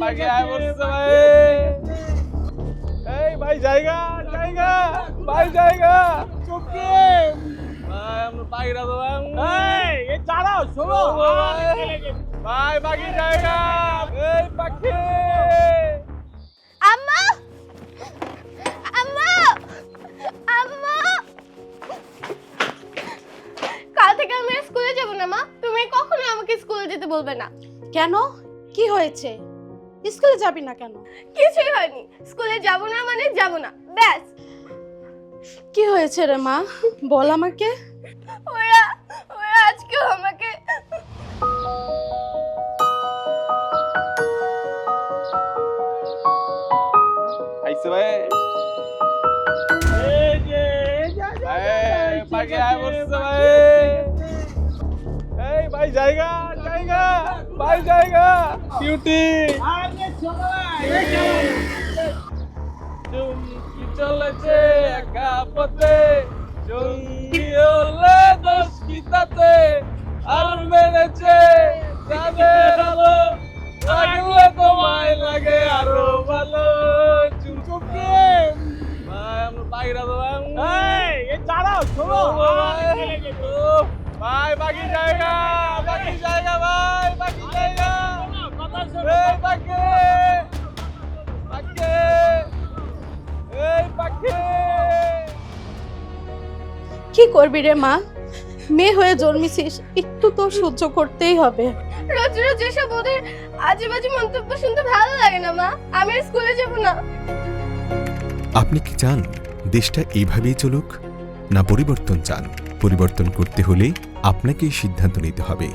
পাখি আয় বলছে ভাই। এই ভাই জায়গা জায়গা ভাই জায়গা। চুপকে। ভাই আমরা পাখিরা তো ভাই। এই দাঁড়াও শোনো। ভাই। পাখি জায়গা। এই পাখি আম্মা! আম্মা! আম্মা! কাল থেকে আমি স্কুলে যাব না মা। তুমি কখনো আমাকে স্কুলে যেতে বলবে না। কেন? কি হয়েছে? স্কুলে যাবি না কেন কিছুই হয়নি স্কুলে যাব না মানে যাব না ব্যাস কি হয়েছে রে মা বল আমাকে ওরা ওরা আজকে আমাকে আইছে ভাই এই যে এই যে, এই যে, আয় বলছে ভাই এই ভাই জায়গা ছোট ভাই, এই যে, চুমকি চলেছে একা পথে জঙ্গি হলে দোষ কি তাতে? আর মেরেছে তাদের আলো লাগলে তোমায় লাগে আরও ভালো। চুমকি। ভাই আমরা ভাই এই, এই দাঁড়াও শোনো কি করবি রে মা? মেয়ে হয়ে জন্মেছিস একটু তো সহ্য করতেই হবে। রোজ রোজ এসব ওদের আজেবাজে মন্তব্য শুনতে ভালো লাগে না মা। আমি আর স্কুলে যাব না। আপনি কি চান দেশটা এইভাবেই চলুক না পরিবর্তন চান? পরিবর্তন করতে হলে আপনাকেই সিদ্ধান্ত নিতে হবে।